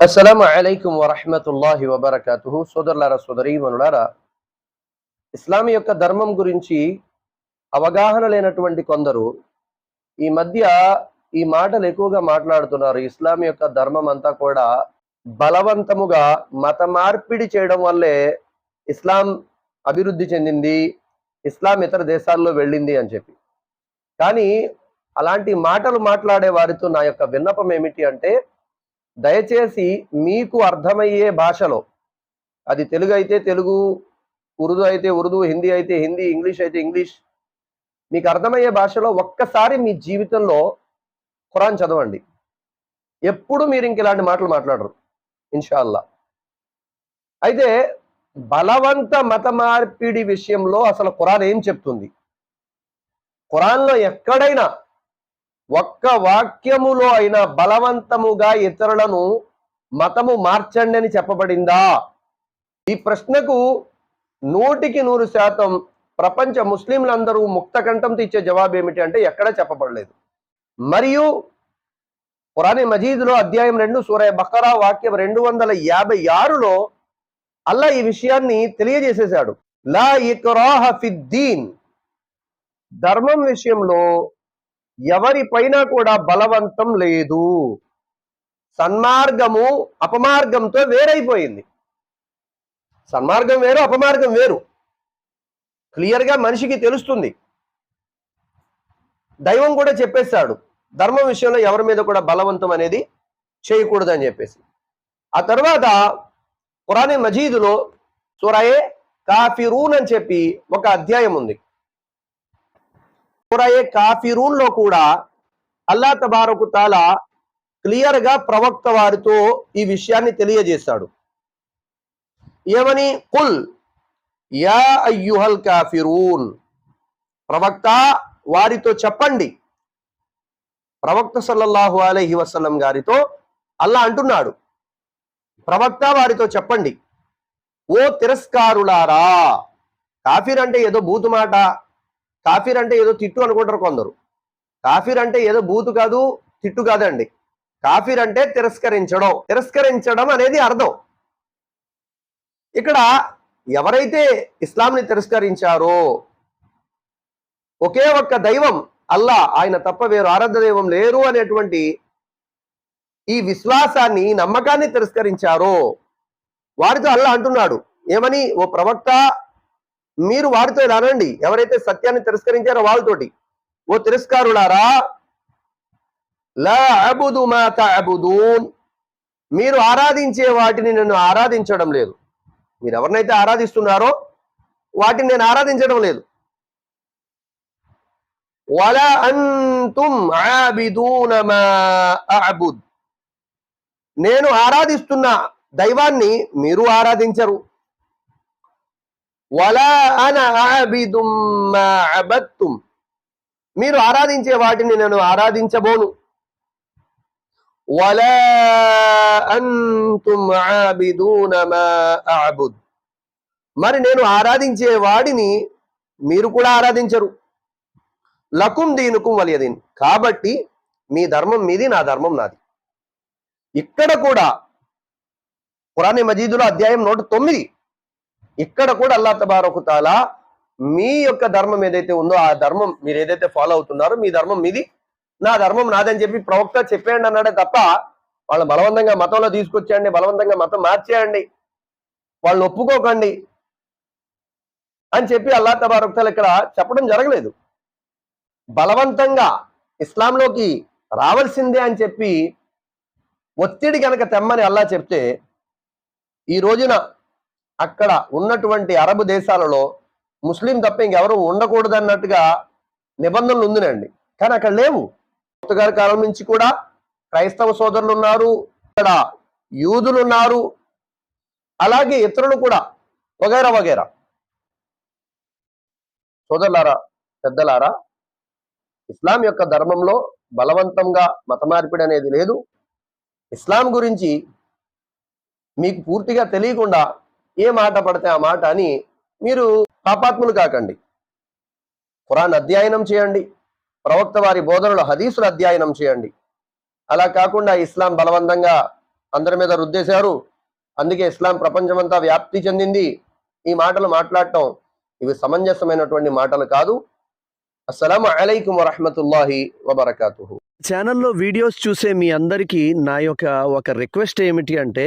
అస్సలం అలైకుం వరహమతుల్లాహి వబర్కతు సోదరులారా సోదరీమనులారా ఇస్లాం యొక్క ధర్మం గురించి అవగాహన లేనటువంటి కొందరు ఈ మధ్య ఈ మాటలు ఎక్కువగా మాట్లాడుతున్నారు. ఇస్లాం యొక్క ధర్మం అంతా కూడా బలవంతముగా మత మార్పిడి చేయడం వల్లే ఇస్లాం అభివృద్ధి చెందింది ఇస్లాం ఇతర దేశాల్లో వెళ్ళింది అని చెప్పి. కానీ అలాంటి మాటలు మాట్లాడే వారితో నా యొక్క విన్నపం ఏమిటి అంటే దయచేసి మీకు అర్థమయ్యే భాషలో అది తెలుగు అయితే తెలుగు ఉర్దూ అయితే ఉర్దూ హిందీ అయితే హిందీ ఇంగ్లీష్ అయితే ఇంగ్లీష్ మీకు అర్థమయ్యే భాషలో ఒక్కసారి మీ జీవితంలో ఖురాన్ చదవండి. ఎప్పుడు మీరు ఇంక ఇలాంటి మాటలు మాట్లాడరు ఇన్షాల్లా అయితే బలవంత మత మార్పిడి విషయంలో అసలు ఖురాన్ ఏం చెప్తుంది? ఖురాన్లో ఎక్కడైనా ఒక్క వాక్యములో అయినా బలవంతముగా ఇతరులను మతము మార్చండి అని చెప్పబడిందా? ఈ ప్రశ్నకు నూటికి నూరు శాతం ప్రపంచ ముస్లింలందరూ ముక్త కంఠంతో ఇచ్చే జవాబు ఏమిటి అంటే ఎక్కడా చెప్పబడలేదు. మరియు పురాణి మజీదులో అధ్యాయం రెండు సూరయ బకరా వాక్యం రెండు వందల యాభై ఆరులో అల్లా ఈ విషయాన్ని తెలియజేసేశాడు. లా ఇక్రాహ ఫిద్దీన్ ధర్మం విషయంలో ఎవరిపైన కూడా బలవంతం లేదు. సన్మార్గము అపమార్గంతో వేరైపోయింది. సన్మార్గం వేరు అపమార్గం వేరు. క్లియర్గా మనిషికి తెలుస్తుంది. దైవం కూడా చెప్పేశాడు ధర్మం విషయంలో ఎవరి మీద కూడా బలవంతం అనేది చేయకూడదు అని చెప్పేసి. ఆ తర్వాత పురాణి మజీదులో సూరాయే కాఫిరూన్ అని చెప్పి ఒక అధ్యాయం ఉంది. సూరాయే కాఫిరూన్లో కూడా అల్లా తబారకు తాలా క్లియర్గా ప్రవక్త వారితో ఈ విషయాన్ని తెలియజేశాడు. ఏమని? కుల్ యా అయ్యుహల్ కాఫిరూన్. ప్రవక్త వారితో చెప్పండి. ప్రవక్త సల్లల్లాహు అలైహి వసల్లం గారితో అల్లా అంటున్నాడు. ప్రవక్త వారితో చెప్పండి. ఓ తిరస్కారులారా కాఫీర్ అంటే ఏదో బూతు మాట కాఫీర్ అంటే ఏదో తిట్టు అనుకుంటారు కొందరు. కాఫీర్ అంటే ఏదో బూతు కాదు తిట్టు కాదండి. కాఫీర్ అంటే తిరస్కరించడం. తిరస్కరించడం అనేది అర్థం. ఇక్కడ ఎవరైతే ఇస్లాంని తిరస్కరించారో ఒకే ఒక్క దైవం అల్లా ఆయన తప్ప వేరు ఆరాధ దైవం లేరు అనేటువంటి ఈ విశ్వాసాన్ని నమ్మకాన్ని తిరస్కరించారో వారితో అల్లా అంటున్నాడు. ఏమని? ఓ ప్రవక్త మీరు వారితో ఇలా అనండి ఎవరైతే సత్యాన్ని తిరస్కరించారో వాళ్ళతోటి. ఓ తిరస్కారులారా అబుదు మీరు ఆరాధించే వాటిని నేను ఆరాధించడం లేదు. మీరు ఎవరినైతే ఆరాధిస్తున్నారో వాటిని నేను ఆరాధించడం లేదు. వలా అంతుం అబుద్. నేను ఆరాధిస్తున్న దైవాన్ని మీరు ఆరాధించరు. వలా అన అబత్తుం. మీరు ఆరాధించే వాటిని నేను ఆరాధించబోను. వలా అంతుం ఆబిదూన అబుద్. మరి నేను ఆరాధించే వాడిని మీరు కూడా ఆరాధించరు. లకుం దీనుకుం వలియదీన్. కాబట్టి మీ ధర్మం మీది నా ధర్మం నాది. ఇక్కడ కూడా పురాణి మజీదులో అధ్యాయం నూట తొమ్మిది ఇక్కడ కూడా అల్లా తబారకు తాలా మీ యొక్క ధర్మం ఏదైతే ఉందో ఆ ధర్మం మీరు ఏదైతే ఫాలో అవుతున్నారో మీ ధర్మం మీది. నా ధర్మం నాదని చెప్పి ప్రవక్త చెప్పేయండి అన్నాడే తప్ప వాళ్ళు బలవంతంగా మతంలో తీసుకొచ్చేయండి బలవంతంగా మతం మార్చేయండి వాళ్ళని ఒప్పుకోకండి అని చెప్పి అల్లా తబారుక్తలు ఇక్కడ చెప్పడం జరగలేదు. బలవంతంగా ఇస్లాంలోకి రావాల్సిందే అని చెప్పి ఒత్తిడి కనుక తెమ్మని అల్లా చెప్తే ఈ రోజున అక్కడ ఉన్నటువంటి అరబ్ దేశాలలో ముస్లిం తప్ప ఇంకెవరు ఉండకూడదు అన్నట్టుగా నిబంధనలు ఉందినండి కానీ అక్కడ లేవు. పుర్తగారి కాలం నుంచి కూడా క్రైస్తవ సోదరులు ఉన్నారు ఇక్కడ యూదులు ఉన్నారు అలాగే ఇతరులు కూడా వగైరా వగైరా. సోదరులారా పెద్దలారా ఇస్లాం యొక్క ధర్మంలో బలవంతంగా మత మార్పిడి అనేది లేదు. ఇస్లాం గురించి మీకు పూర్తిగా తెలియకుండా ఏ మాట పడితే ఆ మాట అని మీరు పాపాత్ములు కాకండి. ఖురాన్ అధ్యయనం చేయండి. ప్రవక్త వారి బోధనలు హదీసులు అధ్యయనం చేయండి. అలా కాకుండా ఇస్లాం బలవంతంగా అందరి మీద రుద్దేశారు. అందుకే ఇస్లాం ప్రపంచమంతా వ్యాప్తి చెందింది. ఈ మాటలు మాట్లాడటం ఇవి సమంజసమైనటువంటి మాటలు కాదు. అస్సలం అలైకుం వరహమతుల్లాహి వబర్కాతు ఛానల్లో వీడియోస్ చూసే మీ అందరికీ నా యొక్క ఒక రిక్వెస్ట్ ఏమిటి అంటే